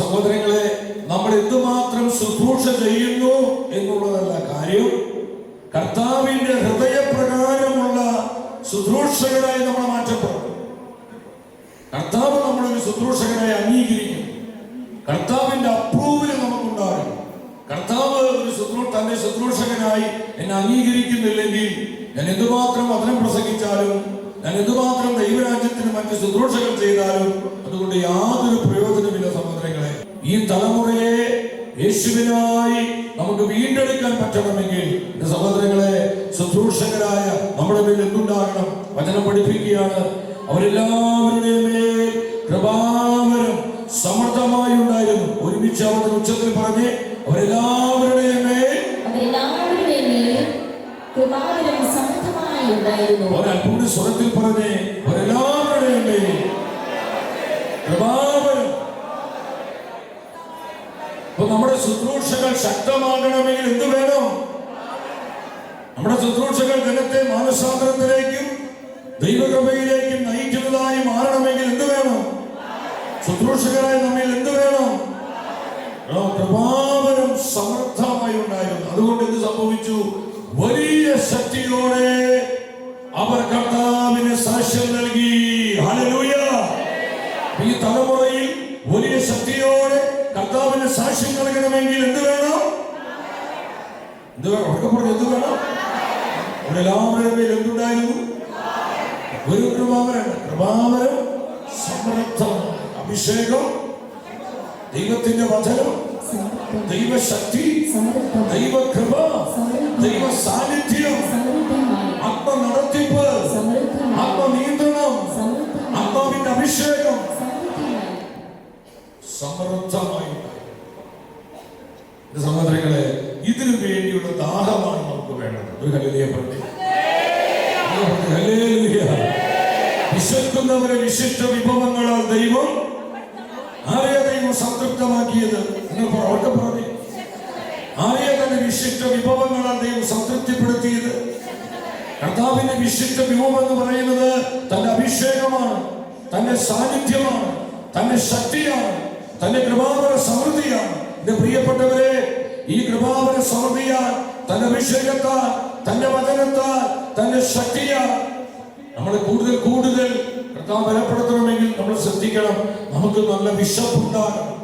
സഹോദരങ്ങളെ നമ്മൾ എന്തുമാത്രം ശുശ്രൂഷ ചെയ്യുന്നു എന്നുള്ളതല്ല കാര്യം. കർത്താവിന്റെ ഹൃദയപ്രകാരമുള്ള ശുശ്രൂഷകരായി നമ്മൾ മാറ്റപ്പെടും കർത്താവ് നമ്മളൊരു ശുശ്രൂഷകരായി അംഗീകരിക്കും കർത്താവിന്റെ അപ്രൂവൽ നമുക്കുണ്ടാകും കർത്താവ് ഒരു ശുശ്രൂ തന്റെ ശുശ്രൂഷകനായി എന്നെ അംഗീകരിക്കുന്നില്ലെങ്കിൽ ഞാൻ എന്തുമാത്രം വചനം പ്രസംഗിച്ചാലും ഞാൻ എന്തുമാത്രം ദൈവരാജ്യത്തിന് മറ്റ് ശുശ്രൂഷകൾ ചെയ്താലും അതുകൊണ്ട് യാതൊരു ഈ തലമുറയെ യേശുവിനായി നമുക്ക് വീണ്ടെടുക്കാൻ പറ്റണമെങ്കിൽ സഹോദരങ്ങളെ ശുശ്രൂഷകരായ നമ്മുടെ മേൽ എന്തുണ്ടാകണം? വചനം പഠിപ്പിക്കുകയാണ്. അവരെല്ലാവരുടെയും മേൽ കൃപാവരം സമർത്ഥമായി ഉണ്ടായിരുന്നു. ഒരുമിച്ച് അവരുടെ ഉച്ചത്തിൽ പറഞ്ഞ് അവരെല്ലാവരുടെയും മേൽ സമൃദ്ധമായി ഉണ്ടായിരുന്നു. ഒരൽപ്പൂടി സ്വരത്തിൽ പറഞ്ഞ് അവരെല്ലാവരുടെയും മേൽ കൃപാവരം അപ്പൊ നമ്മുടെ ശുശ്രൂഷകൾ ശക്തമാകണമെങ്കിൽ എന്ത് വേണം? നമ്മുടെ ശുശ്രൂഷകൾ ജനത്തെ മാനസാന്തരത്തിലേക്കും ദൈവകൃപയിലേക്കും നയിക്കുന്നതായി മാറണമെങ്കിൽ എന്ത് വേണം? ശുശ്രൂഷകരായി നമ്മിൽ എന്ത് വേണം? പ്രഭാവനം സമർത്ഥമായി ഉണ്ടായിരുന്നു. അതുകൊണ്ട് എന്ത് സംഭവിച്ചു? വലിയ ശക്തിയോടെ അവർ കർത്താവിന് സാക്ഷ്യം നൽകി. ഹലലൂയ ഈ തലമുറയിൽ വലിയ ശക്തിയോടെ കർത്താവിന് സാക്ഷ്യം നൽകണമെങ്കിൽ എന്ത് വേണം? എന്ത് ഉറക്കെ പറഞ്ഞു എന്ത് വേണം? അവിടെ എല്ലാവരുടെ മേൽ എന്തുണ്ടായിരുന്നു? ഒരു കൃപാവരം കൃപാവരം സമൃദ്ധം അഭിഷേകം ദൈവത്തിന്റെ വചനം ദൈവശക്തി ദൈവ സമൃദ്ധമായി സഹോദരങ്ങളെ ഇതിനു വേണ്ടിയുള്ള ദാഹമാണ് നമുക്ക് വേണ്ടത്. ഒരു ഹല്ലേലൂയ വിശക്കുന്നവരെ വിശിഷ്ട വിഭവങ്ങളാൽ ദൈവം ആരെയ ദൈവം സംതൃപ്തമാക്കിയത്? ഉറക്കെ പറഞ്ഞു. ആരെയ തന്നെ വിശിഷ്ട വിഭവങ്ങളാൽ ദൈവം സംതൃപ്തിപ്പെടുത്തിയത്? കർത്താവിന്റെ വിശിഷ്ട വിഭവം എന്ന് പറയുന്നത് തന്റെ അഭിഷേകമാണ് തന്റെ സാന്നിധ്യമാണ് തന്റെ ശക്തിയാണ്. തന്റെ കൃപാവര സമൃദ്ധിയാണ് എന്റെ പ്രിയപ്പെട്ടവരെ ഈ കൃപാവര സമൃദ്ധിയാൽ തന്റെ അഭിഷേകത്താൽ തന്റെ വചനത്താൽ തന്റെ ശക്തിയാൽ നമ്മൾ കൂടുതൽ കൂടുതൽ കർത്താവ് ബലപ്പെടുത്തണമെങ്കിൽ നമ്മൾ ശ്രദ്ധിക്കണം. നമുക്ക് നല്ല വിശപ്പുണ്ടാകണം.